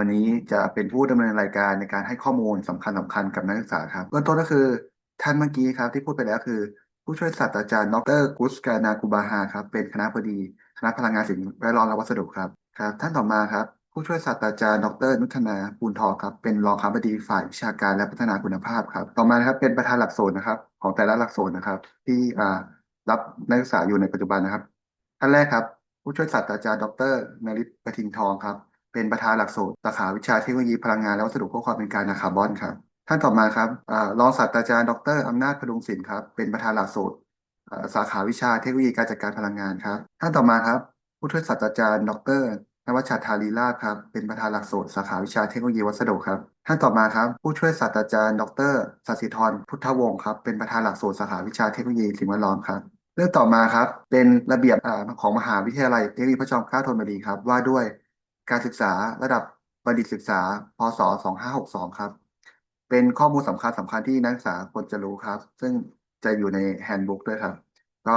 วันนี้จะเป็นผู้ดำเนินรายการในการให้ข้อมูลสำคัญสำคัญกับนักศึกษาครับเบื้องต้นก็คือท่านเมื่อกี้ครับที่พูดไปแล้วคือ ผู้ช่วยศาสตราจารย์ดรกุสกานากุบาฮาครับเป็นคณะบดีคณะพลังงานสิ่งแวดล้อมและวัสดุครับครับท่านต่อมาครับผู้ช่วยศาสตราจารย์ดรนุชนาปูนทองครับเป็นรองคณบดีฝ่ายวิชาการและพัฒนาคุณภาพครับต่อมานะครับเป็นประธานหลักสูตรนะครับ ของแต่ละหลักสูตรนะครับ ที่รับนักศึกษาอยู่ในปัจจุบันนะครับท่านแรกครับ ผู้ช่วยศาสตราจารย์ดรนริศประทินทองครับ เป็นประธานหลักสูตรสาขาวิชาเทคโนโลยีพลังงานและวัสดุเพื่อความเป็นกางนาคาร์บอนครับ ท่านต่อมาครับอรองศาสตราจารย์ดรอำนาจพดุงศิลป์ครับเป็นประธานหลักสูตรสาขาวิชาเทคโนโลยีการจัดการพลังงานครับ ท่านต่อมาครับ ผู้ช่วยศาสตราจารย์ ดรนวัชชาธารีลาภครับ เป็นประธานหลักสูตรสาขาวิชาเทคโนโลยีวัสดุครับ ท่านต่อมาครับ ผู้ช่วยศาสตราจารย์ ดรสัสิธรพุทธวงศ์ครับ เป็นประธานหลักสูตรสาขาวิชาเทคโนโลยีสิ่งแวดล้อมครับเรื่องต่อมาครับ เป็นระเบียบของมหาวิทยาลัยเทคโนโลยีพระจอมเกล้าธนบุรีครับ ว่าด้วย การศึกษาระดับบัณฑิตศึกษา พศ 2562 ครับ เป็นข้อมูลสำคัญสำคัญที่นักศึกษาควรจะรู้ครับ ซึ่งจะอยู่ในแฮนด์บุ๊กด้วยครับ ก็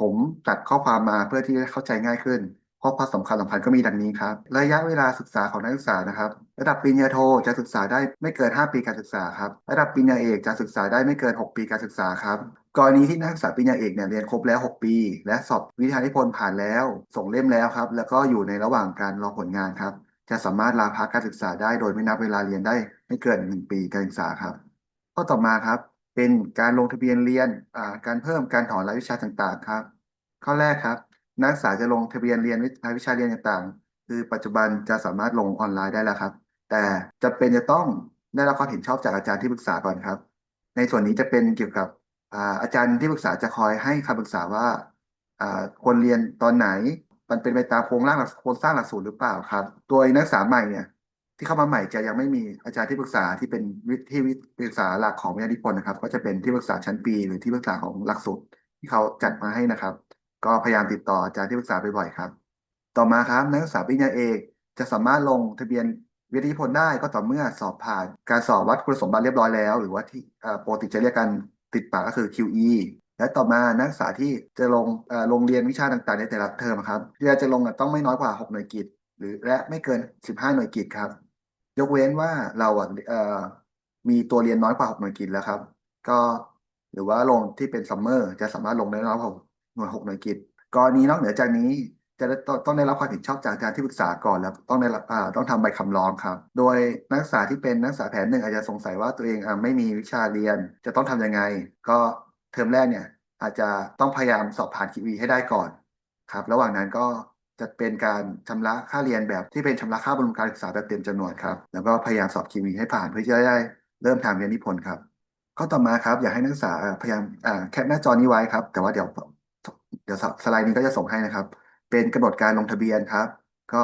ผมจัดข้อความมาเพื่อที่จะเข้าใจง่ายขึ้น ข้อความสำคัญสำคัญก็มีดังนี้ครับ ระยะเวลาศึกษาของนักศึกษานะครับ ระดับปริญญาโทจะศึกษาได้ไม่เกิน 5 ปีการศึกษาครับ ระดับปริญญาเอกจะศึกษาได้ไม่เกิน 6 ปีการศึกษาครับ กรณีที่นักศึกษาปริญญาเอกเนี่ยเรียนครบแล้ว 6 ปี และสอบวิทยานิพนธ์ผ่านแล้ว ส่งเล่มแล้วครับ แล้วก็อยู่ในระหว่างการรอผลงานครับ จะสามารถลาพักการศึกษาได้โดยไม่นับเวลาเรียนได้ไม่เกิน 1 ปีการศึกษาครับข้อต่อมาครับ เป็นการลงทะเบียนเรียนการเพิ่มการถอนรายวิชาต่างๆครับ ข้อแรกครับ นักศึกษาจะลงทะเบียนเรียนรายวิชาเรียนต่างๆ คือปัจจุบันจะสามารถลงออนไลน์ได้แล้วครับ แต่จะเป็นจะต้องได้รับความเห็นชอบจากอาจารย์ที่ปรึกษาก่อนครับ ในส่วนนี้จะเป็นเกี่ยวกับ อาจารย์ที่ปรึกษาจะคอยให้คำปรึกษาว่าควรเรียนตอนไหน มันเป็นไปตามโครงร่างหลักโครงสร้างหลักสูตรหรือเปล่าครับโดยนักศึกษาใหม่เนี่ย ที่เข้ามาใหม่จะยังไม่มีอาจารย์ที่ปรึกษาที่เป็นวิที่วิปรึกษาหลักของวิทยานิพนธ์นะครับ ก็จะเป็นที่ปรึกษาชั้นปี หรือที่ปรึกษาของหลักสูตรที่เขาจัดมาให้นะครับ ก็พยายามติดต่ออาจารย์ที่ปรึกษาบ่อยๆครับ ต่อมาครับนักศึกษาปริญญาเอกจะสามารถลงทะเบียนวิทยานิพนธ์ได้ก็ต่อเมื่อสอบผ่านการสอบวัดคุณสมบัติเรียบร้อยแล้ว หรือว่าที่ปกติจะเรียกกัน ติดปากก็คือ QE และต่อมานักศึกษาที่จะลงเอ่อลงเรียนวิชาต่างๆ ในแต่ละเทอมครับที่จะลงต้องไม่น้อยกว่า 6 หน่วยกิต หรือและไม่เกิน 15 หน่วยกิตครับ ยกเว้นว่าเราอะเอ่อมีตัวเรียนน้อยกว่า 6 หน่วยกิตแล้วครับ ก็หรือว่าลงที่เป็นซัมเมอร์จะสามารถลงได้น้อยกว่าหน่วย6หน่วยกิตกรณีนอกเหนือจากนี้ จะได้ต้องได้รับความเห็นชอบจากอาจารย์ที่ปรึกษาก่อนแล้วต้องได้รับต้องทำใบคำร้องครับ โดยนักศึกษาที่เป็นนักศึกษาแผนหนึ่งอาจจะสงสัยว่าตัวเองอไม่มีวิชาเรียนจะต้องทำยังไง ก็เทอมแรกเนี่ยอาจจะต้องพยายามสอบผ่าน QE ให้ได้ก่อนครับ ระหว่างนั้นก็จะเป็นการชำระค่าเรียนแบบที่เป็นชำระค่าบำรุงการศึกษาแบบเต็มจำนวนครับ แล้วก็พยายามสอบ QE ให้ผ่านเพื่อจะได้เริ่มทำเรียนนิพนธ์ครับข้อต่อมาครับ อยากให้นักศึกษาพยายามแคปหน้าจอนี้ไว้ครับ แต่ว่าเดี๋ยวเดี๋ยวสไลด์นี้ก็จะส่งให้นะครับ เป็นกำหนดการลงทะเบียนครับ ก็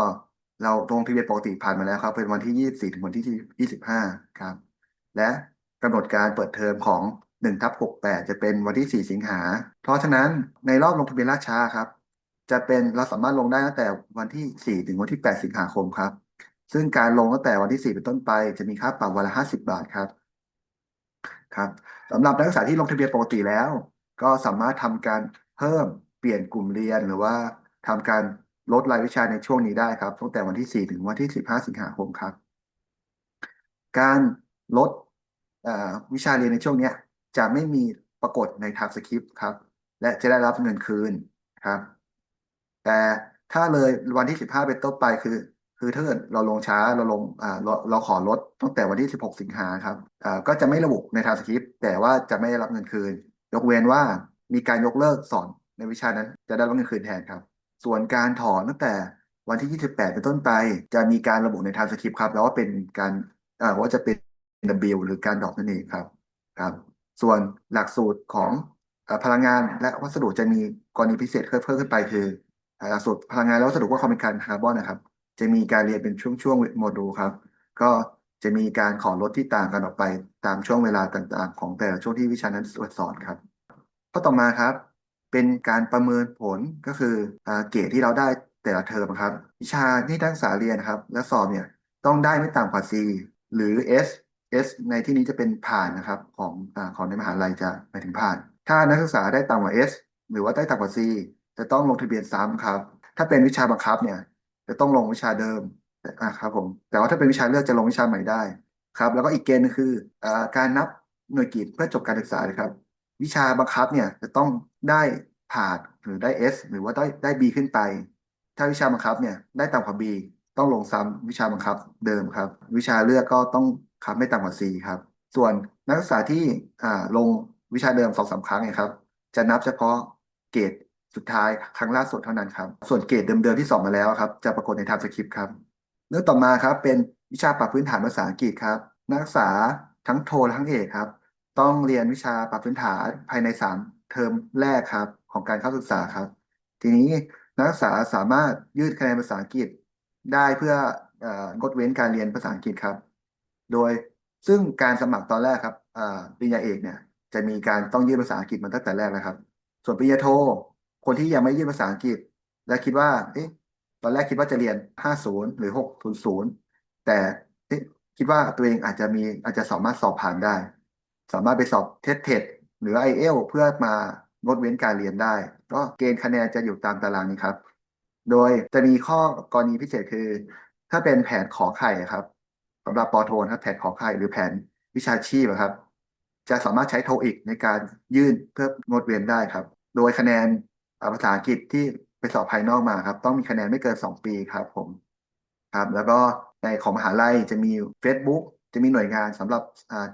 เราลงทะเบียนปกติผ่านมาแล้วครับ เป็นวันที่24ถึงวันที่25ครับ และกำหนดการเปิดเทอมของ1ทับ68จะเป็นวันที่4สิงหา เพราะฉะนั้นในรอบลงทะเบียนล่าช้าครับ จะเป็นเราสามารถลงได้ตั้งแต่วันที่4ถึงวันที่8สิงหาคมครับ ซึ่งการลงตั้งแต่วันที่4เป็นต้นไป จะมีค่าปรับวันละ50บาทครับครับสำหรับนักศึกษาที่ลงทะเบียนปกติแล้ว ก็สามารถทำการเพิ่มเปลี่ยนกลุ่มเรียนหรือว่า ทำการลดรายวิชาในช่วงนี้ได้ครับตั้งแต่วันที่ 4 ถึงวันที่ 15 สิงหาคมครับ การลดวิชาเรียนในช่วงนี้จะไม่มีปรากฏในทางสคริปต์ครับ และจะได้รับเงินคืนครับ แต่ถ้าเลยวันที่ 15 เป็นต้นไปคือ คือถ้าเกิดเราลงช้าเราลงเราเราขอลดตั้งแต่วันที่ 16 สิงหาครับก็จะไม่ระบุในทางสคริปต์แต่ว่าจะไม่ได้รับเงินคืน ยกเว้นว่ามีการยกเลิกสอนในวิชานั้นจะได้รับเงินคืนแทนครับ ส่วนการถอนตั้งแต่วันที่ 28 เป็นต้นไป จะมีการระบุในทางสคริปต์ครับ แล้วว่าเป็นการอ่าว่าจะเป็น W หรือการดรอปนั่นเองครับครับ ส่วนหลักสูตรของอพลังงานและวัสดุจะมีกรณีพิเศษเพิ่มขึ้นไปคือเอ่อหลักสูตรพลังงานและวัสดุว่าความเป็นการคาร์บอนนะครับ จะมีการเรียนเป็นช่วงๆโมดูลครับ ก็จะมีการขอลดที่ต่างกันออกไปตามช่วงเวลาต่างๆ ของแต่ละช่วงที่วิชานั้นสอนครับข้อต่อมาครับ เป็นการประเมินผลก็คืออเกรดที่เราได้แต่ละเทอมครับ วิชาที่นักศึกษาเรียนครับ และสอบเนี่ยต้องได้ไม่ต่ำกว่า C หรือ S S ในที่นี้จะเป็นผ่านนะครับของอของในมหาลัยจะหมายถึงผ่าน ถ้านักศึกษาได้ต่ำกว่า S หรือว่าได้ต่ำกว่า C จะต้องลงทะเบียนซ้ำครับ ถ้าเป็นวิชาบังคับเนี่ย จะต้องลงวิชาเดิมอ่าครับผมแต่ว่าถ้าเป็นวิชาเลือกจะลงวิชาใหม่ได้ครับ แล้วก็อีกเกณฑ์คืออการนับหน่วยกิตเพื่อจบการศึกษาครับ วิชาบังคับเนี่ยจะต้องได้ผ่านหรือได้ S หรือว่าได้ได้ B ขึ้นไป ถ้าวิชาบังคับเนี่ยได้ต่ำกว่า B ต้องลงซ้ำวิชาบังคับเดิมครับ วิชาเลือกก็ต้องครับไม่ต่ำกว่า C ครับ ส่วนนักศึกษาที่อ่าลงวิชาเดิมสองสามครั้งเนี่ยครับ จะนับเฉพาะเกรดสุดท้ายครั้งล่าสุดเท่านั้นครับ ส่วนเกรดเดิมๆที่สอบมาแล้วครับ จะปรากฏในไทม์สคริปต์ครับ เรื่องต่อมาครับเป็นวิชาปรับพื้นฐานภาษาอังกฤษครับ นักศึกษาทั้งโทและทั้งเอกครับ ต้องเรียนวิชาปรับพื้นฐานภายในสามเทอมแรกครับ ของการเข้าศึกษาครับ ทีนี้นักศึกษาสามารถยืดคะแนนภาษาอังกฤษได้เพื่องดเว้นการเรียนภาษาอังกฤษครับ โดยซึ่งการสมัครตอนแรกครับปริญญาเอกเนี่ย จะมีการต้องยื่นภาษาอังกฤษมาตั้งแต่แรกแล้วครับ ส่วนปริญญาโท คนที่ยังไม่ยื่นภาษาอังกฤษ และคิดว่า เอ๊ะ ตอนแรกคิดว่าจะเรียน 50 หรือ 600 แต่คิดว่าตัวเองอาจจะมีอาจจะสามารถสอบผ่านได้ สามารถไปสอบเทสเทหรือ i อเอลเพื่อมางดเว้นการเรียนได้ ก็เกณฑ์คะแนนจะอยู่ตามตารางนี้ครับ โดยจะมีข้อกรณีพิเศษคือ ถ้าเป็นแผนขอไข่ครับสำหรับปอโทนะครับแผนขอไข่หรือแผนวิชาชีพครับ จะสามารถใช้โทอีกในการยื่นเพื่องดเว้นได้ครับ โดยคะแนนภาษาอังกฤษที่ไปสอบภายนอกมาครับ ต้องมีคะแนนไม่เกิน 2 ปีครับผมครับ แล้วก็ในของมหาลัยจะมี Facebook จะมีหน่วยงานสำหรับ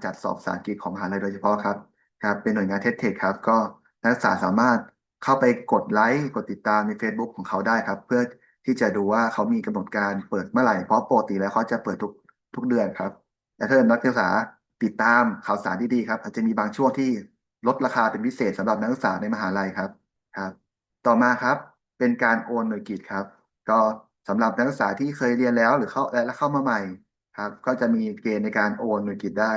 จัดสอบภาษาอังกฤษของมหาลัยโดยเฉพาะครับครับเป็นหน่วยงานเทสเทคครับ ก็นักศึกษาสามารถเข้าไปกดไลค์กดติดตามใน Facebook ของเขาได้ครับ เพื่อที่จะดูว่าเขามีกำหนดการเปิดเมื่อไหร่เพราะปกติแล้วเขาจะเปิดทุกทุกเดือนครับ แต่ถ้านักศึกษาติดตามข่าวสารที่ดีครับ อาจจะมีบางช่วงที่ลดราคาเป็นพิเศษสำหรับนักศึกษาในมหาลัยครับครับ ต่อมาครับเป็นการโอนหน่วยกิตครับ ก็สำหรับนักศึกษาที่เคยเรียนแล้วหรือเข้าและเข้ามาใหม่ ครับ ก็จะมีเกณฑ์ในการโอนหน่วยกิตได้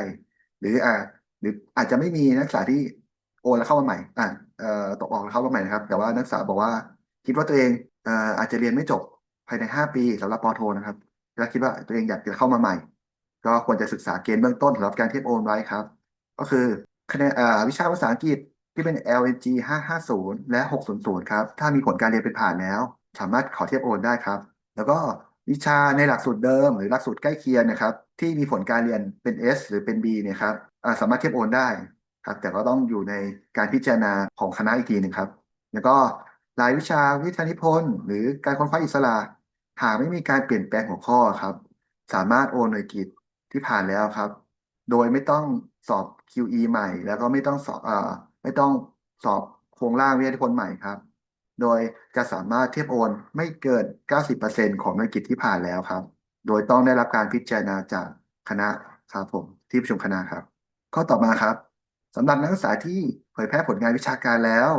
หรืออ่าหรืออาจจะไม่มีนักศึกษาที่โอนแล้วเข้ามาใหม่อ่าเอ่อตกออกแล้วเข้ามาใหม่นะครับ แต่ว่านักศึกษาบอกว่า คิดว่าตัวเองเอ่ออาจจะเรียนไม่จบภายในห้าปีสำหรับปอโทนะครับแล้วคิดว่าตัวเองอยากจะเข้ามาใหม่ ก็ควรจะศึกษาเกณฑ์เบื้องต้นสำหรับการเทียบโอนไว้ครับ ก็คือคะแนนวิชาภาษาอังกฤษที่เป็น LNG 550 และ 600 ครับ ถ้ามีผลการเรียนเป็นผ่านแล้ว สามารถขอเทียบโอนได้ครับ แล้วก็ วิชาในหลักสูตรเดิม หรือหลักสูตรใกล้เคียงนะครับ ที่มีผลการเรียนเป็น S หรือเป็น B เนี่ยครับาสามารถเทียบโอนได้ครับแต่ก็ต้องอยู่ในการพิจารณาของคณะอีกทีหนึ่งครับ แล้วก็รายวิชาวิทยานิพนธ์ หรือการค้นคว้าอิสระ หากไม่มีการเปลี่ยนแปลงหัวข้อครับ สามารถโอนหน่วยกิตที่ผ่านแล้วครับ โดยไม่ต้องสอบ QE ใหม่ แล้วก็ไม่ต้องสอบอไม่ต้องสอบโครงร่างวิทยานิพนธ์ใหม่ครับ โดยจะสามารถเทียบโอนไม่เกิน 90%ของหน่วยกิตที่ผ่านแล้วครับ โดยต้องได้รับการพิจารณาจากคณะครับผมที่ประชุมคณะครับ ข้อต่อมาครับสำหรับนักศึกษาที่เผยแพร่ผลงานวิชาการแล้ว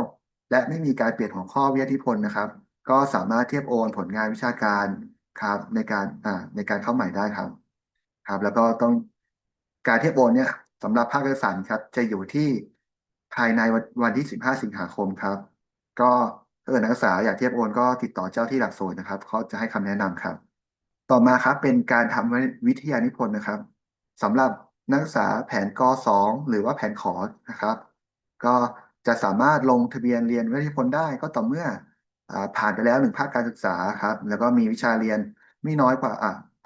และไม่มีการเปลี่ยนหัวข้อวิทยานิพนธ์นะครับ ก็สามารถเทียบโอนผลงานวิชาการครับในการอ่าในการเข้าใหม่ได้ครับ ครับ แล้วก็ต้องการเทียบโอนเนี่ยสำหรับภาคเอกสารครับ จะอยู่ที่ภายในวันวันที่ 15 สิงหาคมครับ ก็ ถ้าเกิดนักศึกษาอยากเทียบโอนก็ติดต่อเจ้าที่หลักสูตรนะครับเขาจะให้คำแนะนำครับ ต่อมาครับเป็นการทำวิทยานิพนธ์นะครับสำหรับนักศึกษาแผนก2หรือว่าแผนขอนะครับ ก็จะสามารถลงทะเบียนเรียนวิทยานิพนธ์ได้ก็ต่อเมื่ออผ่านไปแล้วหนึ่งภาคการศึกษาครับ แล้วก็มีวิชาเรียนไม่น้อยกว่า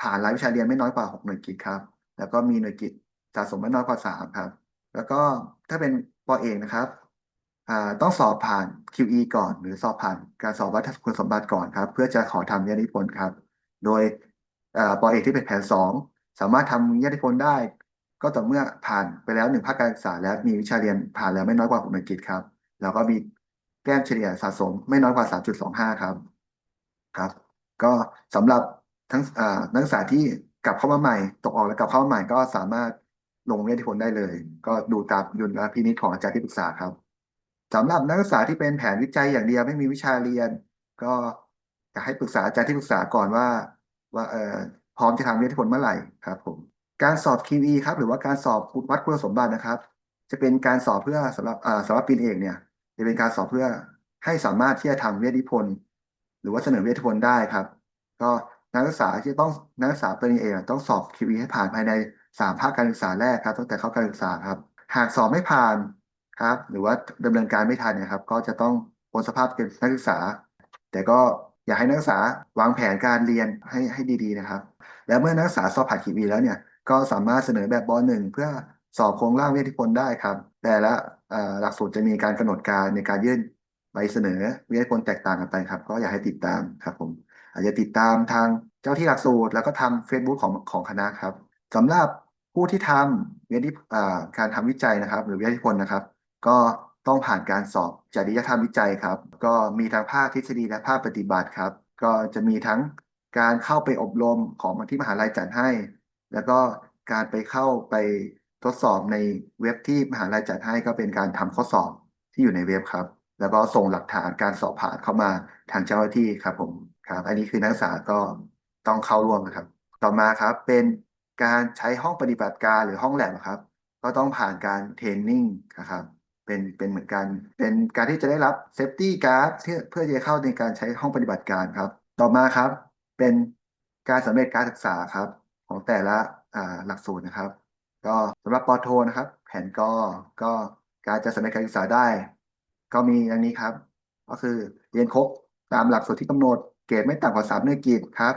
ผ่านรายวิชาเรียนไม่น้อยกว่า 6 หน่วยกิตครับ แล้วก็มีหน่วยกิตสะสมไม่น้อยกว่า3ครับ แล้วก็ถ้าเป็นปอเอกนะครับ ต้องสอบผ่าน QE ก่อน หรือสอบผ่านการสอบวัดคุณสมบัติก่อนครับ เพื่อจะขอทำวิทยานิพนธ์ครับ โดยปอเอกที่เป็นแผน2สามารถทำวิทยานิพนธ์ได้ ก็ต่อเมื่อผ่านไปแล้วหนึ่งภาคการศึกษาและมีวิชาเรียนผ่านแล้วไม่น้อยกว่า6หน่วยกิตครับ แล้วก็มีแต้มเฉลี่ยสะสมไม่น้อยกว่า 3.25 ครับครับ ก็สำหรับทั้งนักศึกษาที่กลับเข้ามาใหม่ตกออกและกลับเข้ามาใหม่ก็สามารถลงวิทยานิพนธ์ได้เลย ก็ดูตามดุลพินิจของอาจารย์ที่ปรึกษาครับ สำหรับนักศึกษาที่เป็นแผนวิจัยอย่างเดียวไม่มีวิชาเรียน ก็อยากให้ปรึกษาอาจารย์ที่ปรึกษาก่อนว่า ว่าเอ่อพร้อมจะทำวิทยนิพนธ์เมื่อไหร่ครับ ผม การสอบ QE ครับ หรือว่าการสอบวัดคุณสมบัตินะครับ จะเป็นการสอบเพื่อสำหรับอ่าสำหรับปีเอกเนี่ย จะเป็นการสอบเพื่อให้สามารถที่จะทำวิทยานิพนธ์หรือว่าเสนอวิทยานิพนธ์ได้ครับ ก็นักศึกษาที่ต้องนักศึกษาปริญญาเอกต้องสอบ QE ให้ผ่านภายในสามภาคการศึกษาแรกครับตั้งแต่เข้าการศึกษาครับ หากสอบไม่ผ่าน ครับ หรือว่าดำเนินการไม่ทันนยครับ ก็จะต้องพ้นสภาพเป็นนักศึกษา แต่ก็อยากให้นักศึกษาวางแผนการเรียนให้ให้ดีๆนะครับ แล้วเมื่อนักศึกษาสอบผ่านขีวีแล้วเนี่ยก็สามารถเสนอแบบบอหนึ่งเพื่อสอบโครงร่างวิทยานิพนธ์ได้ครับ แต่ละหลักสูตรจะมีการกำหนดการในการยื่นใบเสนอวิทยานิพนธ์แตกต่างกันไปครับ ก็อยากให้ติดตามครับผมอาจจะติดตามทางเจ้าที่หลักสูตรแล้วก็ทา Facebook ของของคณะครับสำหรับผู้ที่ทำวิทยาการทำวิจัยนะครับ หรือวิทยานิพนธ์นะครับ ก็ต้องผ่านการสอบจริยธรรมวิจัยครับ ก็มีทั้งภาคทฤษฎีและภาคปฏิบัติครับ ก็จะมีทั้งการเข้าไปอบรมของที่มหาลัยจัดให้ แล้วก็การไปเข้าไปทดสอบในเว็บที่มหาลัยจัดให้ก็เป็นการทำข้อสอบที่อยู่ในเว็บครับ แล้วก็ส่งหลักฐานการสอบผ่านเข้ามาทางเจ้าหน้าที่ครับผมครับ อันนี้คือนักศึกษาก็ต้องเข้าร่วมนะครับ ต่อมาครับเป็นการใช้ห้องปฏิบัติการหรือห้องแลบครับ ก็ต้องผ่านการเทรนนิ่งนะครับ เป็นเป็นเหมือนกัน เป็นการที่จะได้รับเซฟตี้การ์ดเพื่อเพื่อจะเข้าในการใช้ห้องปฏิบัติการครับ ต่อมาครับ เป็นการสำเร็จการศึกษาครับ ของแต่ละอ่าหลักสูตรนะครับ ก็สำหรับปอโทนะครับ แผนกอก็การจะสำเร็จการศึกษาได้ ก็มีดังนี้ครับ ก็คือเรียนครบตามหลักสูตรที่กำหนดเกรดไม่ต่ำกว่าสามหน่วยกิตครับ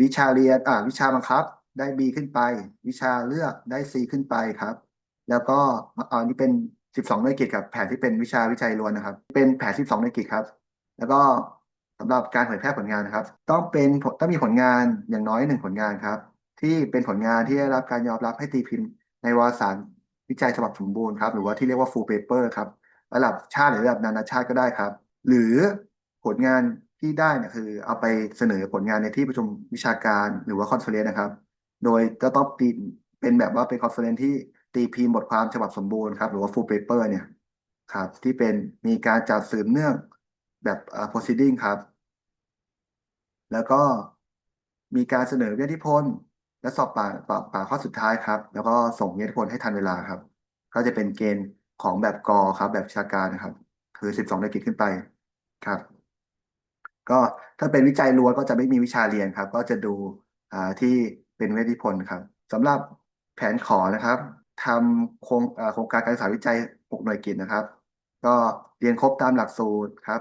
วิชาเรียนอ่าวิชาบังคับได้ B ขึ้นไป วิชาเลือกได้ C ขึ้นไปครับ แล้วก็อ่านี่เป็น 12 หน่วยกิตกับแผนที่เป็นวิชาวิจัยล้วนนะครับ เป็นแผน 12 หน่วยกิตครับ แล้วก็สำหรับการเผยแพร่ผลงานนะครับ ต้องเป็นต้องมีผลงานอย่างน้อยหนึ่งผลงานครับ ที่เป็นผลงานที่ได้รับการยอมรับให้ตีพิมพ์ ในวารสารวิจัยฉบับสมบูรณ์ครับ หรือว่าที่เรียกว่า full paper ครับระดับชาติหรือระดับนานาชาติก็ได้ครับ หรือผลงานที่ได้เนี่ยคือ เอาไปเสนอผลงานในที่ประชุมวิชาการหรือว่าคอนเฟอเรนนะครับ โดยจะต้องตีเป็นแบบว่าเป็นคอนเฟอเรนที่ ตีพิมพ์บทความฉบับสมบูรณ์ครับ หรือว่า full paper เนี่ยครับที่เป็นมีการจัดสืบเนื่องแบบอ่า proceeding ครับ แล้วก็มีการเสนอวิทยานิพนธ์และสอบป่าป่าป่าข้อสุดท้ายครับ แล้วก็ส่งวิทยานิพนธ์ให้ทันเวลาครับ ก็จะเป็นเกณฑ์ของแบบกอครับ แบบชาการนะครับ คือสิบสองธุรกิจขึ้นไปครับ ก็ถ้าเป็นวิจัยล้วนก็จะไม่มีวิชาเรียนครับ ก็จะดูอ่าที่เป็นวิทยานิพนธ์ครับสำหรับแผนขอนะครับ ทำโครงโครงการการศึกษาวิจัยหกหน่วยกิตนะครับ ก็เรียนครบตามหลักสูตรครับ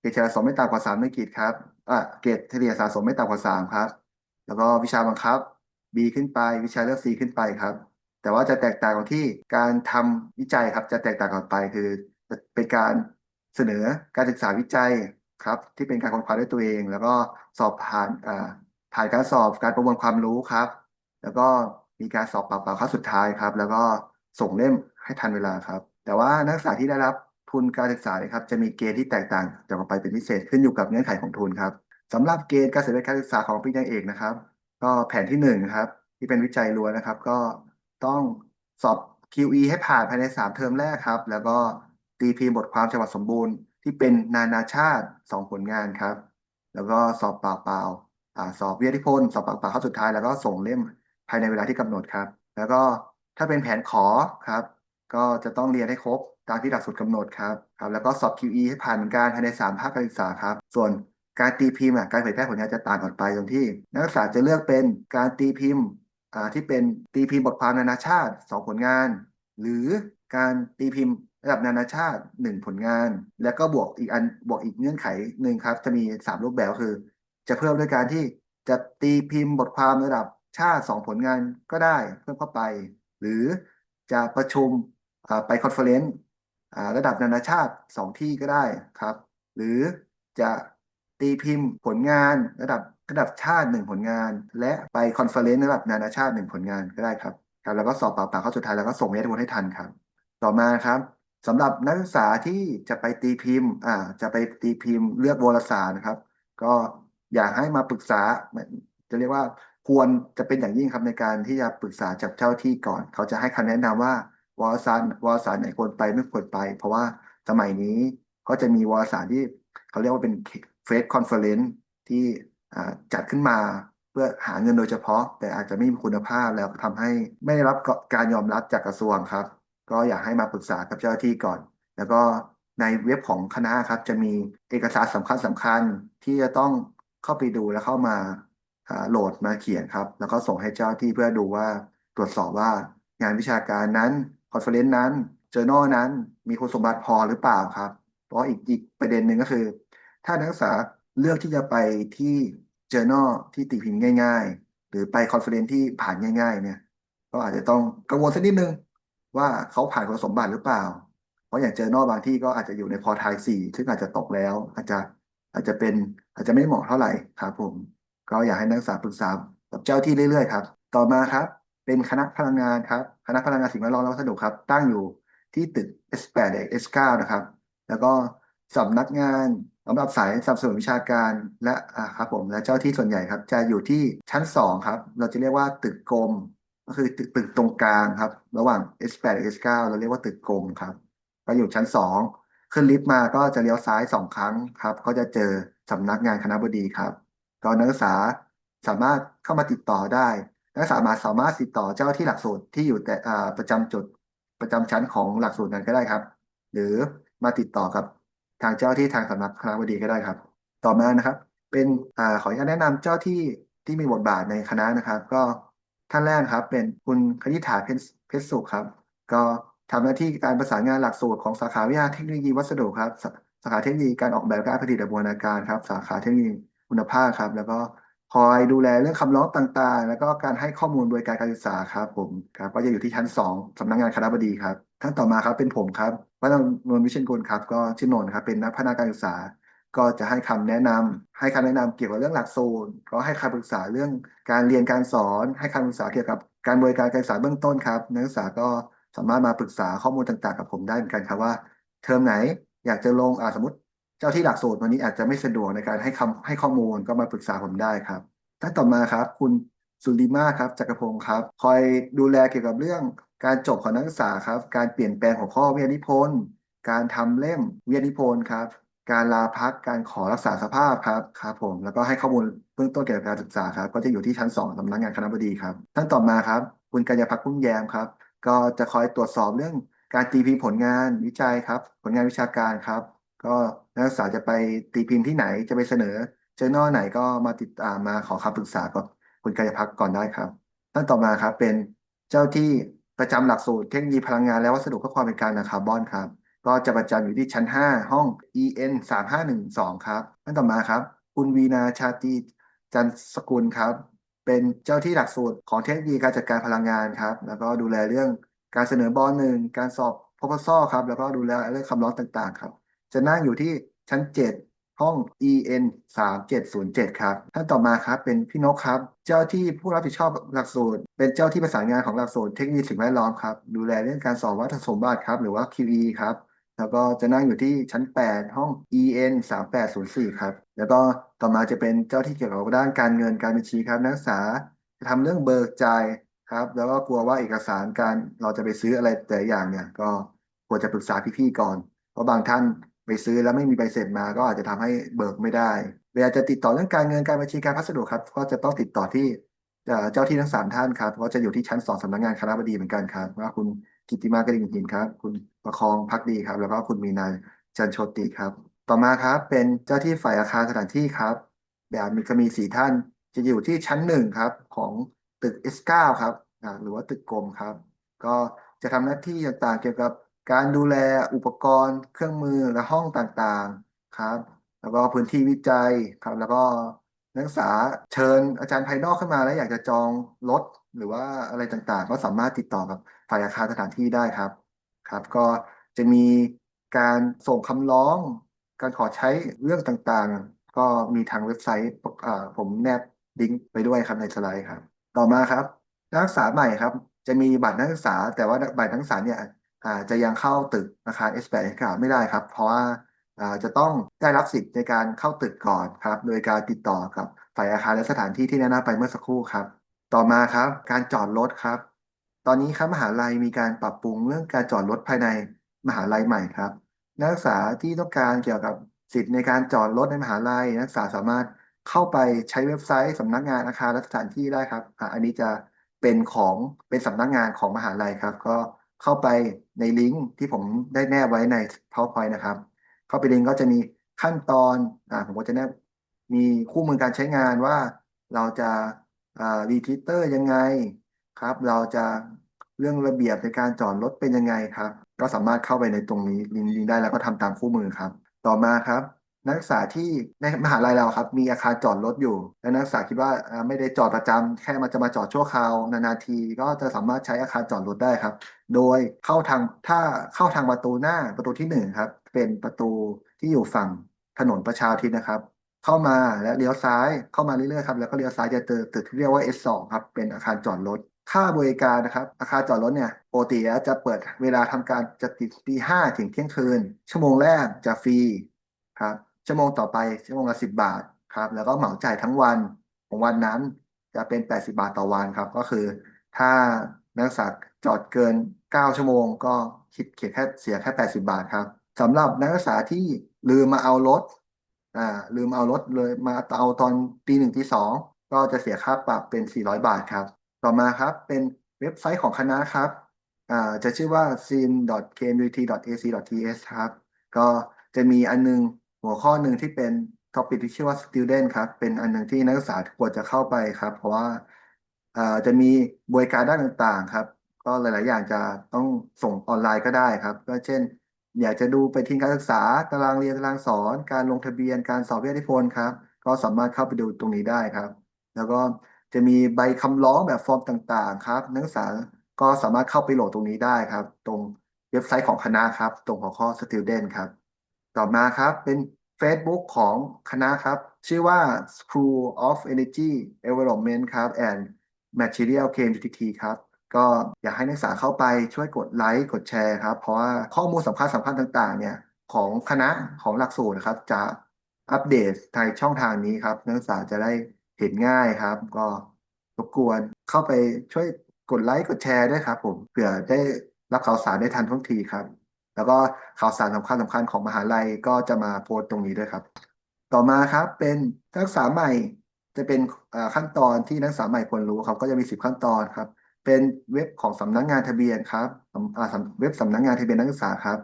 เกรดเฉลี่ยสะสมไม่ต่ำกว่าสามหน่วยกิตครับอ่าเกรดเฉลี่ยสะสมไม่ต่ำกว่าสามครับ แล้วก็วิชาบังคับ B ขึ้นไป วิชาเลือก C ขึ้นไปครับ แต่ว่าจะแตกต่างกันที่การทำวิจัยครับ จะแตกต่างกันไปคือเป็นการเสนอการศึกษาวิจัยครับ ที่เป็นการค้นคว้าด้วยตัวเอง แล้วก็สอบผ่านผ่านการสอบการประมวลความรู้ครับ แล้วก็ มีการสอบปรับปรับครั้งสุดท้ายครับ แล้วก็ส่งเล่มให้ทันเวลาครับ แต่ว่านักศึกษาที่ได้รับทุนการศึกษาครับ จะมีเกณฑ์ที่แตกต่างจากออกไปเป็นพิเศษขึ้นอยู่กับเงื่อนไขของทุนครับสำหรับเกณฑ์การสำเร็จการศึกษาของปริญญาเอกนะครับ ก็แผนที่หนึ่งครับ ที่เป็นวิจัยล้วนนะครับ ก็ต้องสอบ QE ให้ผ่านภายในสามเทอมแรกครับ แล้วก็ตีพิมพ์บทความฉบับสมบูรณ์ที่เป็นนานาชาติสองผลงานครับ แล้วก็สอบเปล่าๆอ่าสอบวิทยานิพนธ์สอบปากเปล่าข้อสุดท้ายแล้วก็ส่งเล่ม ภายในเวลาที่กำหนดครับ แล้วก็ถ้าเป็นแผนขอครับ ก็จะต้องเรียนให้ครบตามที่หลักสูตรกำหนดครับครับ แล้วก็สอบ QE ให้ผ่านเหมือนกันภายในสามภาคการศึกษาครับ ส่วนการตีพิมพ์การเผยแพร่ผลงานจะต่างกันไปตรงที่ นักศึกษาจะเลือกเป็นการตีพิมพ์ที่เป็นตีพิมพ์บทความนานาชาติสองผลงาน หรือการตีพิมพ์ระดับนานาชาติหนึ่งผลงาน แล้วก็บวกอีกอันบวกอีกเงื่อนไขหนึ่งครับ จะมีสามรูปแบบคือ จะเพิ่มด้วยการที่จะตีพิมพ์บทความระดับ ชาติสองผลงานก็ได้เพิ่มเข้าไป หรือจะประชุมไปคอนเฟอเรนซ์ระดับนานาชาติสองที่ก็ได้ครับ หรือจะตีพิมพ์ผลงานระดับระดับชาติหนึ่งผลงาน และไปคอนเฟอเรนซ์ระดับนานาชาติหนึ่งผลงานก็ได้ครับครับแล้วก็สอบเปล่าๆข้อสุดท้ายแล้วก็ส่งเมสให้ทันครับ ต่อมาครับสำหรับนักศึกษาที่จะไปตีพิมพ์อ่าจะไปตีพิมพ์เลือกวารสารนะครับ ก็อยากให้มาปรึกษาจะเรียกว่า ควรจะเป็นอย่างยิ่งครับในการที่จะปรึกษาจากเจ้าที่ก่อน เขาจะให้คำแนะนำว่าวารสารวารสารไหนควรไปไม่ควรไป เพราะว่าสมัยนี้ก็จะมีวารสารที่เขาเรียกว่าเป็นเฟสคอนเฟอเรนซ์ที่จัดขึ้นมาเพื่อหาเงินโดยเฉพาะ แต่อาจจะไม่มีคุณภาพแล้วทำให้ไม่ได้รับการยอมรับจากกระทรวงครับ ก็อยากให้มาปรึกษากับเจ้าหน้าที่ก่อน แล้วก็ในเว็บของคณะครับจะมีเอกสารสำคัญสำคัญที่จะต้องเข้าไปดูและเข้ามา โหลดมาเขียนครับ แล้วก็ส่งให้เจ้าที่เพื่อดูว่าตรวจสอบว่างานวิชาการนั้นคอนเฟอเรนซ์นั้นเจอ journal นั้น มีคุณสมบัติพอหรือเปล่าครับ เพราะอีกอีกประเด็นหนึ่งก็คือ ถ้านักศึกษาเลือกที่จะไปที่ journal ที่ตีพิมพ์ง่าย ๆ หรือไปคอนเฟอเรนซ์ที่ผ่านง่าย ๆ เนี่ย ก็อาจจะต้องกังวลสักนิดนึงว่าเขาผ่านคุณสมบัติหรือเปล่า เพราะอย่าง journal บางที่ก็อาจจะอยู่ในพอไทยสี่ซึ่งอาจจะตกแล้ว อาจจะอาจจะเป็นอาจจะไม่เหมาะเท่าไหร่ครับผม ก็อยากให้นักศึกษาปรึกษากับเจ้าที่เรื่อยๆครับ ต่อมาครับ เป็นคณะพลังงานครับ คณะพลังงานสิ่งแวดล้อมและวัสดุครับ ตั้งอยู่ที่ตึก S8 S9 นะครับ แล้วก็สำนักงานสำหรับสายสับสนุนวิชาการและอ่าครับผมและเจ้าที่ส่วนใหญ่ครับ จะอยู่ที่ชั้น 2 ครับ เราจะเรียกว่าตึกกรมก็คือตึกตึกตรงกลางครับ ระหว่าง S8 S9 เราเรียกว่าตึกกรมครับก็อยู่ชั้น 2 ขึ้นลิฟต์มาก็จะเลี้ยวซ้ายสองครั้งครับ ก็จะเจอสำนักงานคณะบดีครับ ก็นักศึกษาสามารถเข้ามาติดต่อได้ นักศึกษามาสามารถติดต่อเจ้าที่หลักสูตรที่อยู่แต่ประจำจุดประจำชั้นของหลักสูตรนั้นก็ได้ครับ หรือมาติดต่อกับทางเจ้าที่ทางสำนักคณะบดีก็ได้ครับ ต่อมานะครับ เป็นอขออนุญาตแนะนำเจ้าที่ที่มีบทบาทในคณะนะครับ ก็ท่านแรกครับ เป็นคุณคณิษฐาเพชรเพชรสุขครับ ก็ทำหน้าที่การประสานงานหลักสูตรของสาขาวิทยาเทคโนโลยีวัสดุครับสาสาขาเทคโนโลยีการออกแบบการผลิตและบูรณาการครับ สาขาเทคโนโลยี คุณภาพครับ แล้วก็คอยดูแลเรื่องคำร้องต่างๆ แล้วก็การให้ข้อมูลบริการการศึกษาครับผมครับก็จะอยู่ที่ชั้น 2สำนักงานคณะบดีครับท่านต่อมาครับเป็นผมครับวัฒนนท์วิเชียรกุลครับก็ชื่อนน์ครับเป็นนักพัฒนาการศึกษา ก็จะให้คำแนะนำให้คำแนะนำเกี่ยวกับเรื่องหลักสูตรก็ให้คำปรึกษาเรื่องการเรียนการสอน ให้คำปรึกษาเกี่ยวกับการบริการการศึกษาเบื้องต้นครับนักศึกษาก็สามารถมาปรึกษาข้อมูลต่างๆ กับผมได้เหมือนกันครับว่า เทอมไหนอยากจะลงอ่าสมมติ เจ้าที่หลักสูตรวันนี้อาจจะไม่สะดวกในการให้คำให้ข้อมูลก็มาปรึกษาผมได้ครับท่านต่อมาครับ คุณสุริมาครับจักรพงศ์ครับ คอยดูแลเกี่ยวกับเรื่องการจบของนักศึกษาครับ การเปลี่ยนแปลงหัวข้อวิทยานิพนธ์ การทำเล่มวิทยานิพนธ์ครับ การลาพัก การขอรักษาสภาพครับครับผม แล้วก็ให้ข้อมูลเบื้องต้นเกี่ยวกับการศึกษาครับ ก็จะอยู่ที่ชั้น2สำนักงานคณะบดีครับ ท่านต่อมาครับ คุณกัญญาพักพุ่มแยมครับ ก็จะคอยตรวจสอบเรื่องการตีพิมพ์ผลงานวิจัยครับ ผลงานวิชาการครับ ก็ นักศึกษาจะไปตีพิมพ์ที่ไหนจะไปเสนอ เจอ journal ไหนก็มาติดตามมาขอคำปรึกษากับคุณกายพักก่อนได้ครับท่านต่อมาครับเป็นเจ้าที่ประจำหลักสูตรเทคโนโลยีพลังงานและวัสดุเพื่อความเป็นกลางทาคาร์บอนครับ ก็จะประจำอยู่ที่ชั้น 5 ห้อง EN 3512 ครับท่านต่อมาครับ คุณวีนาชาติจันสกุลครับ เป็นเจ้าที่หลักสูตรของเทคโนโลยีการจัดการพลังงานครับ แล้วก็ดูแลเรื่องการเสนอบอลหนึ่งการสอบ proposal ครับ แล้วก็ดูแลเรื่องคำร้องต่างๆ ครับ จะนั่งอยู่ที่ ชั้น 7ห้อง EN 3707 ครับ ท่านต่อมาครับ เป็นพี่นกครับ เจ้าที่ผู้รับผิดชอบหลักสูตร เป็นเจ้าที่ประสานงานของหลักสูตรเทคโนโลยีสิ่งแวดล้อมครับ ดูแลเรื่องการสอบวัตถุสมบัติครับ หรือว่า QE ครับ แล้วก็จะนั่งอยู่ที่ชั้น 8 ห้อง EN 3804 ครับ แล้วก็ต่อมาจะเป็นเจ้าที่เกี่ยวกับด้านการเงินการบัญชีครับ นักศึกษาจะทำเรื่องเบิกจ่ายครับ แล้วก็กลัวว่าเอกสารการเราจะไปซื้ออะไรแต่อย่างเนี่ย ก็ควรจะปรึกษาพี่ๆก่อน เพราะบางท่าน ไปซื้อแล้วไม่มีใบเสร็จมาก็อาจจะทำให้เบิกไม่ได้เวลาจะติดต่อเรื่องการเงินการบัญชีการพัสดุครับ ก็จะต้องติดต่อที่เจ้าที่ทั้งสามท่านครับก็จะอยู่ที่ชั้นสองสำนักงานคณะบดีเหมือนกันครับว่าคุณกิติมากระดิ่งหินครับ คุณประคองพักดีครับ แล้วก็คุณมีนายจันโชติครับ ต่อมาครับเป็นเจ้าที่ฝ่ายอาคารสถานที่ครับ แบบมีก็มีสี่ท่านจะอยู่ที่ชั้นหนึ่งครับของตึก S9 ครับหรือว่าตึกกรมครับ ก็จะทำหน้าที่ต่างๆเกี่ยวกับ การดูแลอุปกรณ์เครื่องมือและห้องต่างๆครับ แล้วก็พื้นที่วิจัยครับ แล้วก็นักศึกษาเชิญอาจารย์ภายนอกขึ้นมาแล้วอยากจะจองรถหรือว่าอะไรต่างๆ ก็สามารถติดต่อกับฝ่ายอาคารสถานที่ได้ครับครับ ก็จะมีการส่งคำร้อง การขอใช้เรื่องต่างๆ ก็มีทางเว็บไซต์ผมแนบลิงก์ไปด้วยครับในสไลด์ครับ ต่อมาครับ นักศึกษาใหม่ครับ จะมีบัตรนักศึกษา แต่ว่าบัตรนักศึกษาเนี่ย จะยังเข้าตึกอาคาร S8 S9 ไม่ได้ครับ เพราะว่าจะต้องได้รับสิทธิ์ในการเข้าตึกก่อนครับ โดยการติดต่อกับฝ่ายอาคารและสถานที่ที่แนะนำไปเมื่อสักครู่ครับ ต่อมาครับ การจอดรถครับ ตอนนี้ครับมหาลัยมีการปรับปรุงเรื่องการจอดรถภายในมหาลัยใหม่ครับ นักศึกษาที่ต้องการเกี่ยวกับสิทธิ์ในการจอดรถในมหาลัย นักศึกษาสามารถเข้าไปใช้เว็บไซต์สำนักงานอาคารและสถานที่ได้ครับอันนี้จะเป็นของเป็นสำนักงานของมหาลัยครับ ก็ เข้าไปในลิงก์ที่ผมได้แนบไว้ใน PowerPoint นะครับ เข้าไปลิงก์ก็จะมีขั้นตอนอ่าผมก็จะแนบมีคู่มือการใช้งานว่าเราจะรีทิเตอร์ยังไงครับ เราจะเรื่องระเบียบในการจอดรถเป็นยังไงครับ ก็สามารถเข้าไปในตรงนี้ลิงก์ได้แล้วก็ทำตามคู่มือครับ ต่อมาครับ นักศึกษาที่ในมหาลัยเราครับ มีอาคารจอดรถอยู่ และนักศึกษาคิดว่าไม่ได้จอดประจำแค่มันจะมาจอดชั่วคราว นานๆทีก็จะสามารถใช้อาคารจอดรถได้ครับ โดยเข้าทางถ้าเข้าทางประตูหน้าประตูที่หนึ่งครับ เป็นประตูที่อยู่ฝั่งถนนประชาธิปนะครับ เข้ามาแล้วเลี้ยวซ้ายเข้ามาเรื่อยๆครับแล้วก็เลี้ยวซ้ายจะเจอตึกที่เรียกว่า S2 ครับเป็นอาคารจอดรถค่าบริการนะครับ อาคารจอดรถเนี่ยปกติแล้วจะเปิดเวลาทำการจะติดตีห้าถึงเที่ยงคืน ชั่วโมงแรกจะฟรีครับ ชั่วโมงต่อไปชั่วโมงละสิบบาทครับ แล้วก็เหมาจ่ายทั้งวันของวันนั้นจะเป็นแปดสิบาทต่อวันครับ ก็คือ ถ้านักศึกษาจอดเกินเก้าชั่วโมง ก็คิดเขียนแค่เสียแค่แปดสิบาทครับสำหรับนักศึกษาที่ลืมมาเอารถอ่าลืมเอารถเลยมาเอาตอนตีหนึ่งตีสองก็จะเสียค่าปรับเป็น400บาทครับ ต่อมาครับเป็นเว็บไซต์ของคณะครับอ่าจะชื่อว่า sin.kmut.ac.th ครับ ก็จะมีอันนึง หัวข้อหนึ่งที่เป็น topic ที่ชื่อว่า student ครับ เป็นอันหนึ่งที่นักศึกษาควรจะเข้าไปครับ เพราะว่าจะมีบริการด้านต่างๆครับ ก็หลาย ๆ อย่างจะต้องส่งออนไลน์ก็ได้ครับ ก็เช่น อยากจะดูไปทีมการศึกษา ตารางเรียนตารางสอน การลงทะเบียนการสอบวิทยานิพนธ์ครับ ก็สามารถเข้าไปดูตรงนี้ได้ครับ แล้วก็จะมีใบคำร้องแบบฟอร์มต่างๆ ครับ นักศึกษาก็สามารถเข้าไปโหลดตรงนี้ได้ครับ ตรงเว็บไซต์ของคณะครับ ตรงหัวข้อ student ครับ ต่อมาครับเป็น Facebook ของคณะครับ ชื่อว่า School of Energy Development ครับ and Material KMTT ครับ ก็อยากให้นักศึกษาเข้าไปช่วยกดไลค์กดแชร์ครับ เพราะว่าข้อมูลสำคัญสำคัญต่างๆ เนี่ย ของคณะของหลักสูตรนะครับ จะอัปเดตในช่องทางนี้ครับ นักศึกษาจะได้เห็นง่ายครับ ก็รบกวนเข้าไปช่วยกดไลค์กดแชร์ด้วยครับ ผมเผื่อได้รับข่าวสารได้ทันท่วงทีครับ แล้วก็ข่าวสารสำคัญสำคัญของมหาลัยก็จะมาโพสต์ตรงนี้ด้วยครับ ต่อมาครับเป็นนักศึกษาใหม่จะเป็นขั้นตอนที่นักศึกษาใหม่ควรรู้ครับ ก็จะมีสิบขั้นตอนครับ เป็นเว็บของสำนักงานทะเบียนครับเว็บสำนักงานทะเบียนนักศึกษาครับ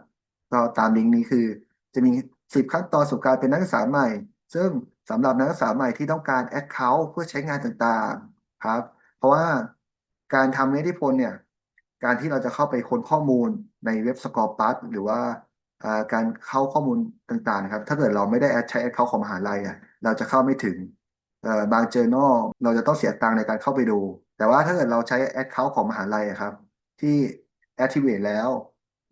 ก็ตามลิงก์นี้คือ จะมีสิบขั้นตอนสู่การเป็นนักศึกษาใหม่ ซึ่งสำหรับนักศึกษาใหม่ที่ต้องการ Account เพื่อใช้งานต่างๆครับ เพราะว่าการทำนิติพลเนี่ย การที่เราจะเข้าไปค้นข้อมูลในเว็บสกอร์ปัสหรือว่าการเข้าข้อมูลต่างๆนะครับ ถ้าเกิดเราไม่ได้ใช้ Account ของมหาลัยอะเราจะเข้าไม่ถึงบาง journal เราจะต้องเสียตังค์ในการเข้าไปดู แต่ว่าถ้าเกิดเราใช้ account ของมหาลัยครับ ที่ activate แล้ว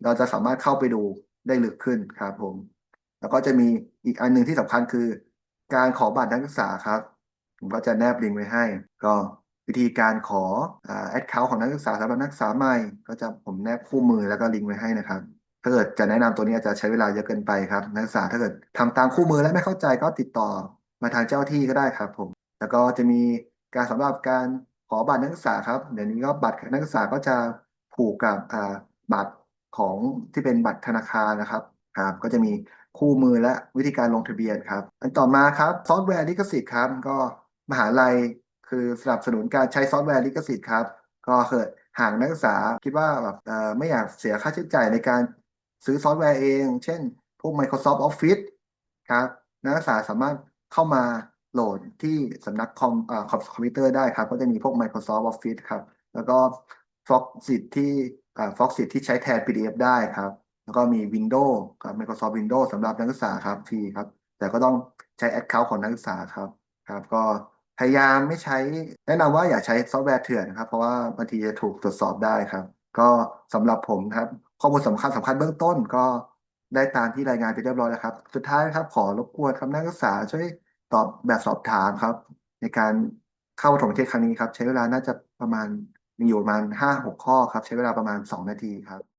เราจะสามารถเข้าไปดูได้ลึกขึ้นครับผม แล้วก็จะมีอีกอันหนึ่งที่สำคัญคือ การขอบัตรนักศึกษาครับ ผมก็จะแนบลิงก์ไว้ให้ ก็ วิธีการขอแอ่า account ของนักศึกษาสำหรับนักศึกษาใหม่ ก็จะผมแนบคู่มือแล้วก็ลิงก์ไว้ให้นะครับ ถ้าเกิดจะแนะนำตัวนี้อาจจะใช้เวลาเยอะเกินไปครับ นักศึกษาถ้าเกิดทำตามคู่มือแล้วไม่เข้าใจก็ติดต่อมาทางเจ้าที่ก็ได้ครับผม แล้วก็จะมีการสำหรับการขอบัตรนักศึกษาครับ เดี๋ยวนี้ก็บัตรนักศึกษาก็จะผูกกับบัตรของที่เป็นบัตรธนาคารนะครับครับ ก็จะมีคู่มือและวิธีการลงทะเบียนครับ อันต่อมาครับซอฟต์แวร์ลิขสิทธิ์ครับก็มหาลัย คือสนับสนุนการใช้ซอฟต์แวร์ลิขสิทธิ์ครับ ก็เกิดห่ากนักศึกษาคิดว่าแบบไม่อยากเสียค่าใช้จ่ายในการซื้อซอฟต์แวร์เอง เช่น พวก Microsoft Office ครับนักศึกษาสามารถเข้ามาโหลดที่สำนักคอมอคอมคอมพิวเตอร์ได้ครับ ก็จะมีพวก Microsoft Office ครับ แล้วก็ Foxit ที่อ่า Foxit ที่ใช้แทน PDF ได้ครับ แล้วก็มี Windows ครับ Microsoft Windows สำหรับนักศึกษาครับฟรีครับ แต่ก็ต้องใช้ Account ของนักศึกษาครับครับ ก็ พยายามไม่ใช้ แนะนำว่าอย่าใช้ซอฟต์แวร์เถื่อนครับ เพราะว่าบางทีจะถูกตรวจสอบได้ครับ ก็สำหรับผมครับ ข้อมูลสำคัญสำคัญเบื้องต้นก็ได้ตามที่รายงานไปเรียบร้อยแล้วครับ สุดท้ายครับขอรบกวนครับนักศึกษาช่วยตอบแบบสอบถามครับ ในการเข้าประถมเทศครั้งนี้ครับ ใช้เวลาน่าจะประมาณมีอยู่ประมาณห้าหกข้อครับ ใช้เวลาประมาณสองนาทีครับ